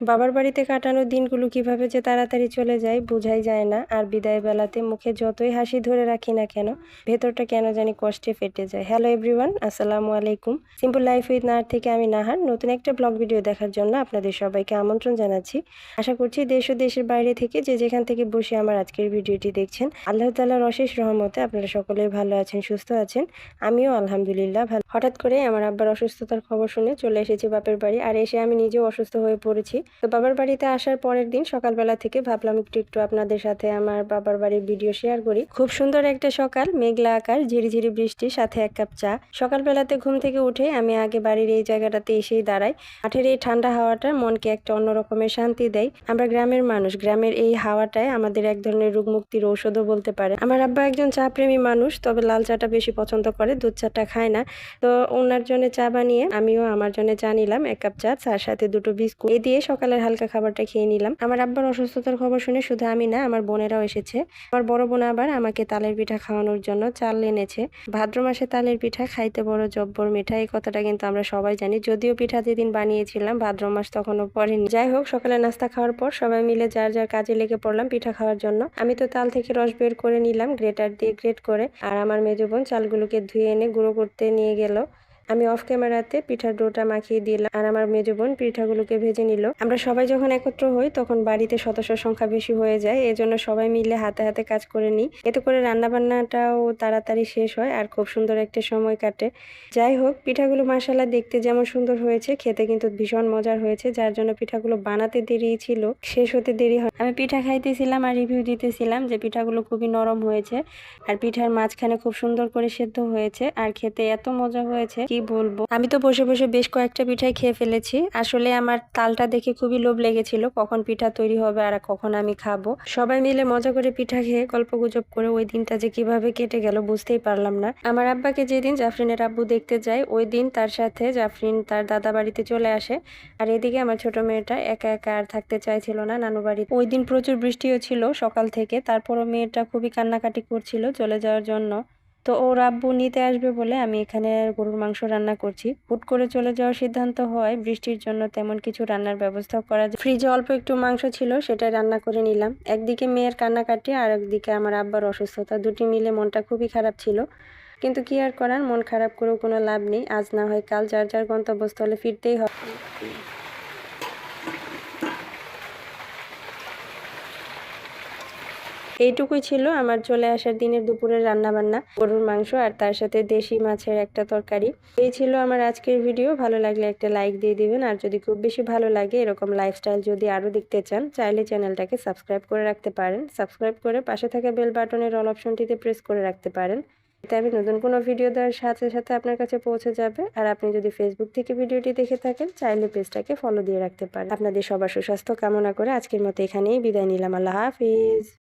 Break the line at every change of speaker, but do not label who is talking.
বাবার বাড়িতে কাটানো দিনগুলো কীভাবে যে তাড়াতাড়ি চলে যায় বোঝাই যায় না, আর বিদায় বেলাতে মুখে যতই হাসি ধরে রাখি না কেন, ভেতরটা কেন জানি কষ্টে ফেটে যায়। হ্যালো এভরিওয়ান আসসালামু আলাইকুম। সিম্পল লাইফ উইথ নার থেকে আমি নাহার। নতুন একটা ব্লগ ভিডিও দেখার জন্য আপনাদের সবাইকে আমন্ত্রণ জানাচ্ছি। আশা করছি দেশ ও দেশের বাইরে থেকে যে যেখান থেকে বসে আমার আজকের ভিডিওটি দেখছেন, আল্লাহ তালার অশেষ রহমতে আপনারা সকলেই ভালো আছেন, সুস্থ আছেন। আমিও আলহামদুলিল্লাহ ভালো হঠাৎ করে আমার আব্বার অসুস্থতার খবর শুনে চলে এসেছি বাপের বাড়ি, আর এসে আমি নিজেও অসুস্থ হয়ে পড়েছি। তো বাবার বাড়িতে আসার পরের দিন সকালবেলা থেকে ভাবলাম একটু একটু আপনাদের সাথে আমার বাবার বাড়ির ভিডিও শেয়ার করি। খুব সুন্দর একটা সকাল, মেঘলা আকার ঝিরিঝিরি বৃষ্টি, সাথে এক কাপ চা। সকালবেলাতে ঘুম থেকে উঠে আমি আগে বাড়ির এই জায়গাটাতে এসেই দাঁড়াই। মাঠের এই ঠান্ডা হাওয়াটা মনকে একটা অন্য রকমের শান্তি দেয়। আমরা গ্রামের মানুষ, গ্রামের এই হাওয়াটায় আমাদের এক ধরনের রোগ মুক্তির ঔষধও বলতে পারে। আমার আব্বা একজন চা প্রেমী মানুষ, তবে লাল চাটা বেশি পছন্দ করে, দুধ চাটা খায় না। তো ওনার জন্য চা বানিয়ে আমিও আমার জন্য চা নিলাম, এক কাপ চা, চার সাথে দুটো বিস্কুট। এই দিয়ে সকালের হালকা খাবারটা খেয়ে নিলাম। আমার আব্বার অসুস্থতার খবর শুনে শুধু আমি না, আমার বোনেরাও এসেছে। আমার বড় বোন আবার আমাকে তালের পিঠা খাওয়ানোর জন্য চাল এনেছে। ভাদ্র মাসে তালের পিঠা খাইতে বড় জব্বর মিঠা, এই কথাটা কিন্তু আমরা সবাই জানি। যদিও পিঠা যেদিন বানিয়েছিলাম, ভাদ্র মাস তখনও পড়েনি। যাই হোক, সকালে নাস্তা খাওয়ার পর সবাই মিলে যার যার কাজে লেগে পড়লাম পিঠা খাওয়ার জন্য। আমি তো তাল থেকে রস বের করে নিলাম, গ্রেটার দিয়ে গ্রেট করে। আর আমার মেজো বোন চালগুলোকে ধুয়ে এনে গুঁড়ো করতে নিয়ে গেল। hacerlo, আমি অফ ক্যামেরাতে পিঠার ডোটা মাখিয়ে দিলাম আর আমার মেজো বোন পিঠাগুলোকে ভেজে নিল। আমরা সবাই যখন একত্র হই, তখন বাড়িতে সদস্য সংখ্যা বেশি হয়ে যায়। এজন্য সবাই মিলে হাতে হাতে কাজ করে নিই। এতে করে রান্নাবান্নাটাও তাড়াতাড়ি শেষ হয় আর খুব সুন্দর একটা সময় কাটে। যাই হোক, পিঠাগুলো মাসালা দেখতে যেমন সুন্দর হয়েছে, খেতে কিন্তু ভীষণ মজার হয়েছে, যার জন্য পিঠাগুলো বানাতে দেরি ছিল, শেষ হতে দেরি হয়। আমি পিঠা খাইতেছিলাম আর রিভিউ দিতেছিলাম যে পিঠাগুলো খুবই নরম হয়েছে আর পিঠার মাঝখানে খুব সুন্দর করে সেদ্ধ হয়েছে আর খেতে এত মজা হয়েছে কি বলব। আমি তো বসে বসে বেশ কয়েকটা পিঠাই খেয়ে ফেলেছি। আসলে আমার তালটা দেখে খুবই লোভ লেগেছিল, কখন পিঠা তৈরি হবে আর কখন আমি খাব। সবাই মিলে মজা করে পিঠা খেয়ে গল্প গুজব করে ওই দিনটা যে কীভাবে কেটে গেল বুঝতেই পারলাম না। আমার আব্বাকে যেদিন জাফরিনের আব্বু দেখতে যায়, ওই দিন তার সাথে জাফরিন তার দাদা বাড়িতে চলে আসে। আর এদিকে আমার ছোট মেয়েটা একা একা আর থাকতে চাইছিল না নানু বাড়িতে। ওই দিন প্রচুর বৃষ্টিও ছিল সকাল থেকে, তারপরও মেয়েটা খুবই কান্নাকাটি করছিল চলে যাওয়ার জন্য। তো ওর আব্বু নিতে আসবে বলে আমি এখানে গরুর মাংস রান্না করছি। হুট করে চলে যাওয়ার সিদ্ধান্ত হয়, বৃষ্টির জন্য তেমন কিছু রান্নার ব্যবস্থা করা যায়। ফ্রিজে অল্প একটু মাংস ছিল, সেটাই রান্না করে নিলাম। একদিকে মেয়ের কান্নাকাটি আর একদিকে আমার আব্বার অসুস্থতা, দুটি মিলে মনটা খুবই খারাপ ছিল। কিন্তু কি আর করার, মন খারাপ করেও কোনো লাভ নেই। আজ না হয় কাল যার যার গন্তব্যস্থলে ফিরতেই হবে। এইটুকুই ছিল আমার চলে আসার দিনের দুপুরের রান্না বান্না গরুর মাংস আর তার সাথে দেশি মাছের একটা তরকারি। এই ছিল আমার আজকের ভিডিও। ভালো লাগলে একটা লাইক দিয়ে দিবেন। আর যদি খুব বেশি ভালো লাগে এরকম লাইফস্টাইল যদি আরও দেখতে চান, চাইলে চ্যানেলটাকে সাবস্ক্রাইব করে রাখতে পারেন। সাবস্ক্রাইব করে পাশে থাকা বেল বাটনের অল অপশনটিতে প্রেস করে রাখতে পারেন। এতে আমি নতুন কোনো ভিডিও দেওয়ার সাথে সাথে আপনার কাছে পৌঁছে যাবে। আর আপনি যদি ফেসবুক থেকে ভিডিওটি দেখে থাকেন, চাইলে পেজটাকে ফলো দিয়ে রাখতে পারেন। আপনাদের সবার সুস্বাস্থ্য কামনা করে আজকের মতো এখানেই বিদায় নিলাম। আল্লাহ হাফিজ।